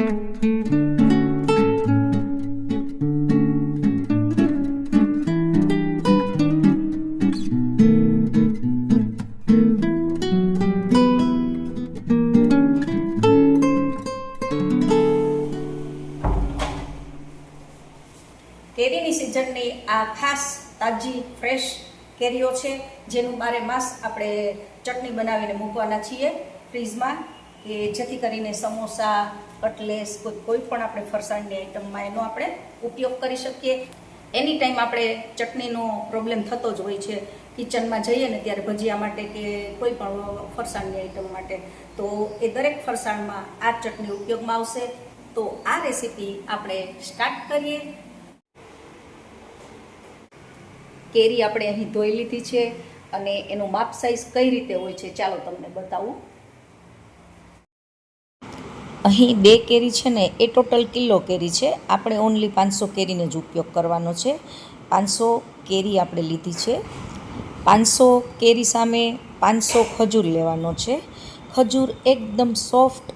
કેરીની સિઝનની આ ખાસ તાજી ફ્રેશ કેરીઓ છે, જેનું બારે માસ આપણે ચટણી બનાવીને મૂકવાના છીએ ફ્રીઝમાં, કે જેથી કરીને સમોસા કટલેસ, કોઈ કોઈ પણ આપણે ફરસાણની આઈટમમાં એનો આપણે ઉપયોગ કરી શકીએ. એની ટાઈમ આપણે ચટણીનો પ્રોબ્લેમ થતો જ હોય છે, કિચનમાં જઈએ ને ત્યારે ભજીયા માટે કે કોઈ પણ ફરસાણની આઈટમ માટે, તો એ દરેક ફરસાણમાં આ ચટણી ઉપયોગમાં આવશે. તો આ રેસીપી આપણે સ્ટાર્ટ કરીએ. કેરી આપણે અહીં ધોઈ લીધી છે અને એનું માપ સાઈઝ કઈ રીતે હોય છે ચાલો તમને બતાવું. અહીં બે કેરી છે ને, એ ટોટલ કિલો કેરી છે. આપણે ઓનલી પાંચસો કેરીને જ ઉપયોગ કરવાનો છે. પાંચસો કેરી આપણે લીધી છે. પાંચસો કેરી સામે પાંચસો ખજૂર લેવાનો છે. ખજૂર એકદમ સોફ્ટ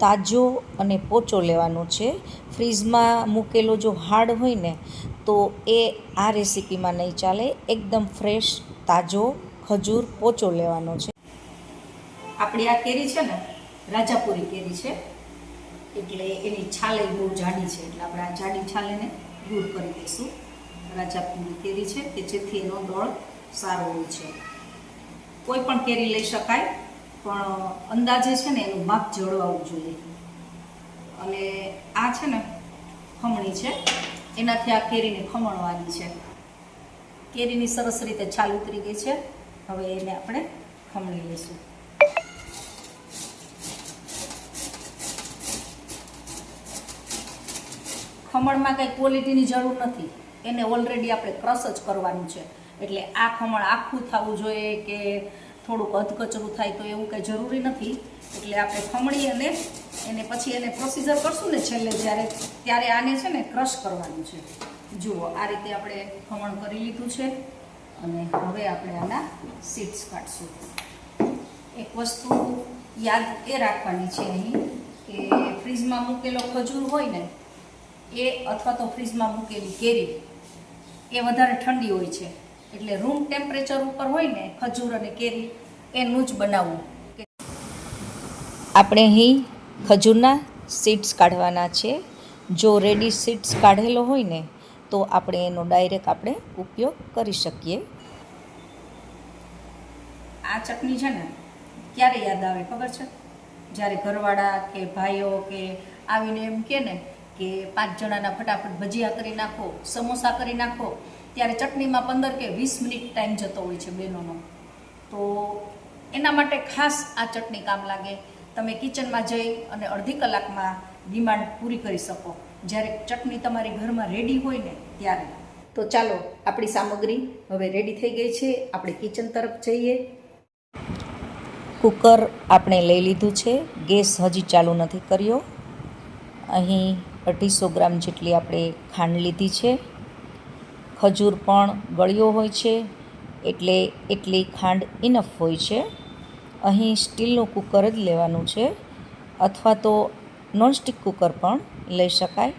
તાજો અને પોચો લેવાનો છે. ફ્રીઝમાં મૂકેલો જો હાર્ડ હોય ને, તો એ આ રેસીપીમાં નહીં ચાલે. એકદમ ફ્રેશ તાજો ખજૂર પોચો લેવાનો છે. આપણી આ કેરી છે ને, રાજાપુરી કેરી છે. એટલે એની છાલે બહુ જાડી છે, એટલે આપણે આ જાડી છાલેને દૂર કરી દઈશું. રાજાપુરી કેરી છે કે જેથી એનો દળ સારો હોય છે. કોઈ પણ કેરી લઈ શકાય, પણ અંદાજે છે ને એનું માપ જળવાવું જોઈએ. અને આ છે ને ખમણી છે, એનાથી આ કેરીને ખમણવાની છે. કેરીની સરસ રીતે છાલ ઉતરી ગઈ છે, હવે એને આપણે ખમણી લઈશું. ખમણમાં કંઈ ક્વોલિટીની જરૂર નથી. એને ઓલરેડી આપણે ક્રશ જ કરવાનું છે. એટલે આ ખમણ આખું થવું જોઈએ કે થોડુંક અધકચરું થાય તો એવું કંઈ જરૂરી નથી. એટલે આપણે ખમણી અને એને પછી એને પ્રોસીજર કરશું ને છેલ્લે જ્યારે, ત્યારે આને છે ને ક્રશ કરવાનું છે. જુઓ, આ રીતે આપણે ખમણ કરી લીધું છે. અને હવે આપણે આના સીડ્સ કાઢશું. એક વસ્તુ યાદ એ રાખવાની છે અહીં કે ફ્રીજમાં મૂકેલો ખજૂર હોય ને એ અથવા તો ફ્રીજમાં મૂકેલી કેરી એ વધારે ઠંડી હોય છે. એટલે રૂમ ટેમ્પરેચર ઉપર હોય ને ખજૂર અને કેરી એનું જ બનાવવું. આપણે અહીં ખજૂરના સીડ્સ કાઢવાના છે. જો રેડી સીડ્સ કાઢેલો હોય ને તો આપણે એનો ડાયરેક્ટ આપણે ઉપયોગ કરી શકીએ. આ ચટણી છે ને ક્યારે યાદ આવે ખબર છે? જ્યારે ઘરવાળા કે ભાઈઓ કે આવીને એમ કે ને કે પાંચ જણાના ફટાફટ ભજીયા કરી નાખો, સમોસા કરી નાખો, ત્યારે ચટણીમાં પંદર કે વીસ મિનિટ ટાઈમ જતો હોય છે બહેનોનો તો એના માટે ખાસ આ ચટણી કામ લાગે. તમે કિચનમાં જઈ અને અડધી કલાકમાં ડિમાન્ડ પૂરી કરી શકો. જ્યારે ચટણી તમારી ઘરમાં રેડી હોય ને ત્યારે. તો ચાલો, આપણી સામગ્રી હવે રેડી થઈ ગઈ છે. આપણે કિચન તરફ જઈએ. કુકર આપણે લઈ લીધું છે. ગેસ હજી ચાલુ નથી કર્યો. અહીં અઢીસો ગ્રામ જેટલી આપણે ખાંડ લીધી છે. ખજૂર પણ ગળ્યો હોય છે, એટલે એટલી ખાંડ ઇનફ હોય છે. અહીં સ્ટીલનું કૂકર જ લેવાનું છે, અથવા તો નોનસ્ટિક કૂકર પણ લઈ શકાય.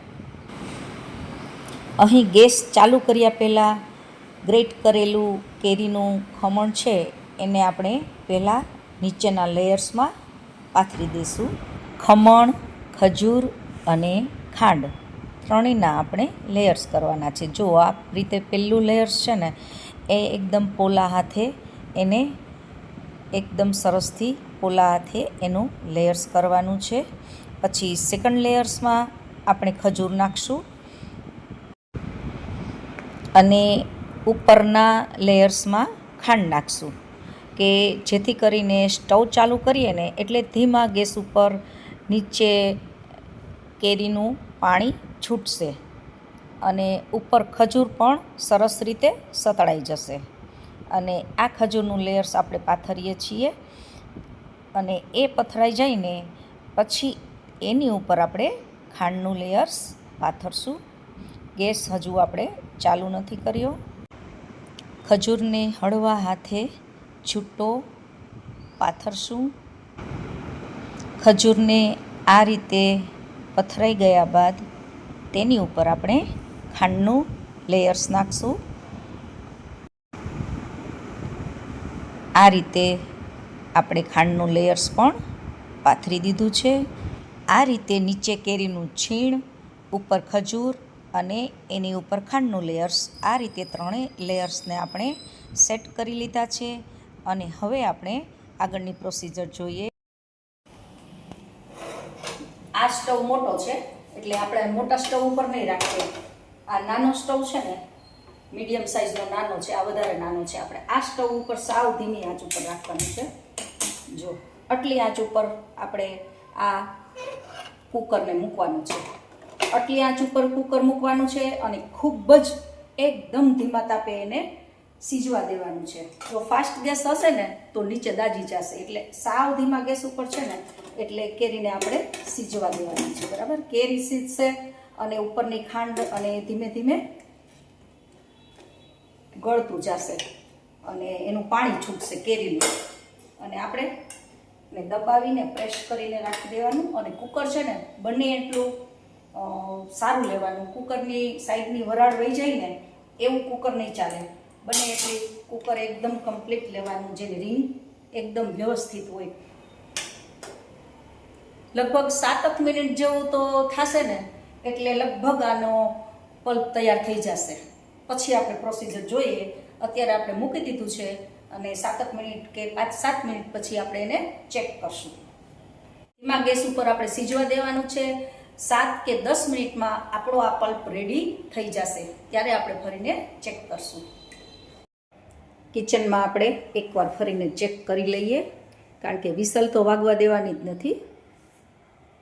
અહીં ગેસ ચાલુ કર્યા પહેલાં ગ્રેટ કરેલું કેરીનું ખમણ છે, એને આપણે પહેલાં નીચેના લેયર્સમાં પાથરી દઈશું. ખમણ, ખજૂર અને ખાંડ ત્રણેયના આપણે લેયર્સ કરવાના છે. જો આ રીતે પહેલું લેયર્સ છે ને, એ એકદમ પોલા હાથે એને એકદમ સરસથી પોલા હાથે એનું લેયર્સ કરવાનું છે. પછી સેકન્ડ લેયર્સમાં આપણે ખજૂર નાખશું. અને ઉપરના લેયર્સમાં ખાંડ નાખશું કે જેથી કરીને સ્ટવ ચાલુ કરીએ ને, એટલે ધીમા ગેસ ઉપર નીચે કેરીનું પાણી છૂટશે અને ઉપર ખજૂર પણ સરસ રીતે સતળાઈ જશે. અને આ ખજૂરનું લેયર્સ આપણે પાથરીએ છીએ અને એ પથરાઈ જઈને પછી એની ઉપર આપણે ખાંડનું લેયર્સ પાથરશું. ગેસ હજુ આપણે ચાલુ નથી કર્યો. ખજૂરને હળવા હાથે છૂટો પાથરશું. ખજૂરને આ રીતે પથરાઈ ગયા બાદ તેની ઉપર આપણે ખાંડનું લેયર્સ નાખશું. આ રીતે આપણે ખાંડનું લેયર્સ પણ પાથરી દીધું છે. આ રીતે નીચે કેરીનું છીણ, ઉપર ખજૂર અને એની ઉપર ખાંડનું લેયર્સ આ રીતે ત્રણેય લેયર્સને આપણે સેટ કરી લીધા છે. અને હવે આપણે આગળની પ્રોસીજર જોઈએ. આ સ્ટવ મોટો છે, એટલે આપણે મોટા સ્ટવ ઉપર નહીં રાખીએ. આ નાનો સ્ટવ છે ને, મીડિયમ સાઇઝનો નાનો છે, આ વધારે નાનો છે આપણે. આ સ્ટવ ઉપર સાવ ધીમી આંચ ઉપર રાખવાનું છે. જો, આટલી આંચ ઉપર આપણે આ કુકરને મૂકવાનું છે. આટલી આંચ ઉપર કુકર મૂકવાનું છે અને ખૂબ જ એકદમ ધીમા તાપે એને સીજવા દેવાનું છે. જો ફાસ્ટ ગેસ હશે ને, તો નીચે દાજી જશે. એટલે સાવ ધીમા ગેસ ઉપર છે ને, એટલે કેરીને આપણે સીજવા દેવાની છે. બરાબર? કેરી સીજશે અને ઉપરની ખાંડ અને ધીમે ધીમે ગળતું જશે અને એનું પાણી છૂટશે કેરીનું. અને આપણે ને દબાવીને પ્રેસ કરીને રાખી દેવાનું અને કુકર છે ને, બંને એટલું સારું લેવાનું. કુકરની સાઈડની વરાળ વહી જાય ને, એવું કુકર નહીં ચાલે. બંને એટલી કુકર એકદમ કમ્પ્લીટ લેવાનું, જેની રીંગ એકદમ વ્યવસ્થિત હોય. લગભગ સાતક મિનિટ જેવું તો થશે ને, એટલે લગભગ આનો પલ્પ તૈયાર થઈ જશે. પછી આપણે પ્રોસિજર જોઈએ. અત્યારે આપણે મૂકી દીધું છે અને સાતક મિનિટ કે પાંચ સાત મિનિટ પછી આપણે એને ચેક કરશું. ધીમા ગેસ ઉપર આપણે સીજવા દેવાનું છે. સાત કે દસ મિનિટમાં આપણો આ પલ્પ રેડી થઈ જશે. ત્યારે આપણે ફરીને ચેક કરશું. કિચનમાં આપણે એકવાર ફરીને ચેક કરી લઈએ, કારણ કે વિસલ તો વાગવા દેવાની જ નથી.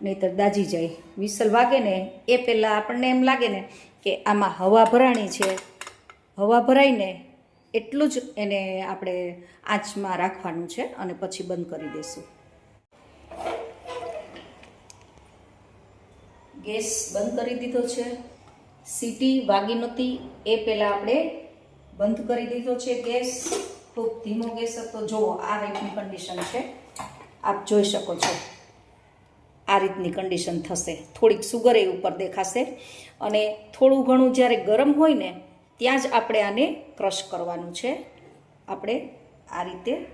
નહીતર દાજી જાય. વિસલ વાગે ને એ પહેલાં આપણને એમ લાગે ને કે આમાં હવા ભરાણી છે. હવા ભરાઈને એટલું જ એને આપણે આંચમાં રાખવાનું છે અને પછી બંધ કરી દઈશું ગેસ બંધ કરી દીધો છે. સીટી વાગી નહોતી. એ પહેલાં આપણે બંધ કરી દીધો છે ગેસ. ખૂબ ધીમો ગેસ હતો. જુઓ આ રીતની કન્ડિશન છે, આપ જોઈ શકો છો. આ રીતની કન્ડિશન થશે. થોડીક સુગર એ ઉપર દેખાશે અને થોડું ઘણું જ્યારે ગરમ હોય ને, ત્યાં જ આપણે આને ક્રશ કરવાનું છે. આપણે આ રીતે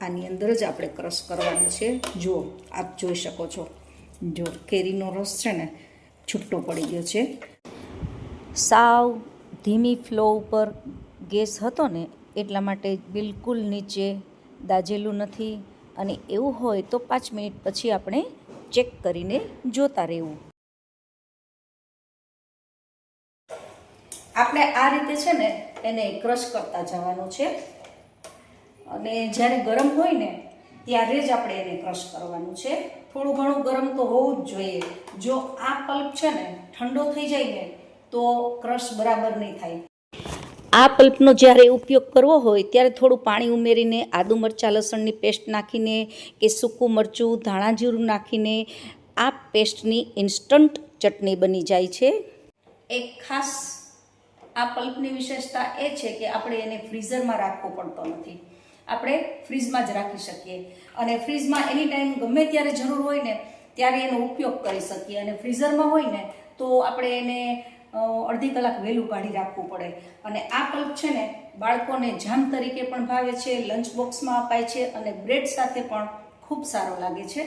આની અંદર જ આપણે ક્રશ કરવાનું છે. જુઓ, આપ જોઈ શકો છો. જો કેરીનો રસ છે ને, છૂટો પડી ગયો છે. સાવ ધીમી ફ્લો ઉપર ગેસ હતો ને એટલા માટે બિલકુલ નીચે દાજેલું નથી અને એવું હોય તો પાંચ મિનિટ પછી આપણે ચેક કરીને જોતા રહેવું. આપણે આ રીતે છે ને એને ક્રશ કરતા જવાનું છે. અને જ્યારે ગરમ હોય ને ત્યારે જ આપણે એને ક્રશ કરવાનું છે. થોડું ઘણું ગરમ તો હોવું જ જોઈએ. જો આ પલ્પ છે ને ઠંડો થઈ જાય ને તો ક્રશ બરાબર નહીં થાય. આ પલ્પનો જ્યારે ઉપયોગ કરવો હોય ત્યારે થોડું પાણી ઉમેરીને આદુ મરચાં લસણની પેસ્ટ નાખીને કે સૂકું મરચું ધાણા જીરું નાખીને આ પેસ્ટની ઇન્સ્ટન્ટ ચટણી બની જાય છે. એક ખાસ આ પલ્પની વિશેષતા એ છે કે આપણે એને ફ્રીઝરમાં રાખવો પડતો નથી. આપણે ફ્રીજમાં જ રાખી શકીએ. અને ફ્રીજમાં એની ટાઈમ ગમે ત્યારે જરૂર હોય ને ત્યારે એનો ઉપયોગ કરી શકીએ. અને ફ્રીઝરમાં હોય ને તો આપણે એને અડધી કલાક વહેલું કાઢી રાખવું પડે. અને આ પલ્પ છે ને બાળકોને જામ તરીકે પણ ભાવે છે લંચ બોક્સમાં અપાય છે અને બ્રેડ સાથે પણ ખૂબ સારો લાગે છે.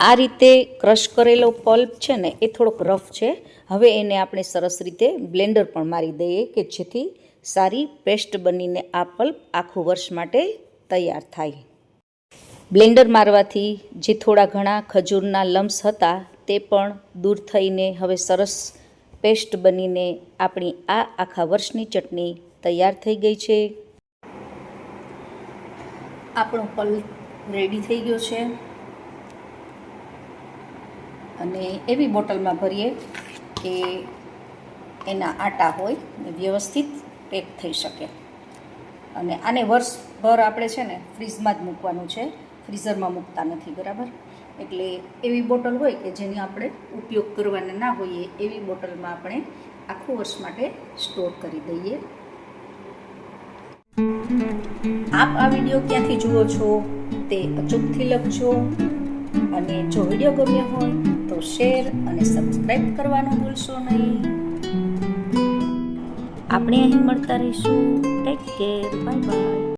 આ રીતે ક્રશ કરેલો પલ્પ છે ને એ થોડોક રફ છે. હવે એને આપણે સરસ રીતે બ્લેન્ડર પણ મારી દઈએ કે જેથી સારી પેસ્ટ બનીને આ પલ્પ આખું વર્ષ માટે તૈયાર થાય. બ્લેન્ડર મારવાથી જે થોડા ઘણા ખજૂરના લમ્સ હતા તે પણ દૂર થઈને હવે સરસ પેસ્ટ બનીને આપણી આ આખા વર્ષની ચટણી તૈયાર થઈ ગઈ છે. આપણો પલ રેડી થઈ ગયો છે. અને એવી બોટલમાં ભરીએ કે એના આટા હોય ને વ્યવસ્થિત પેક થઈ શકે. અને આને વર્ષભર આપણે છે ને ફ્રીઝમાં જ મૂકવાનું છે. ફ્રીઝરમાં મૂકતા નથી, બરાબર? એટલે એવી બોટલ હોય કે જેની આપણે ઉપયોગ કરવાના ના હોઈએ, એવી બોટલમાં આપણે આખું વર્ષ માટે સ્ટોર કરી દઈએ. આપ આ વીડિયો ક્યાંથી જુઓ છો? તે અચૂકથી લખજો. અને જો વીડિયો ગમ્યો હોય, તો શેર અને સબસ્ક્રાઈબ કરવાનું ભૂલશો નહીં. આપણે અહીં મળતા રહીશું. Take care bye bye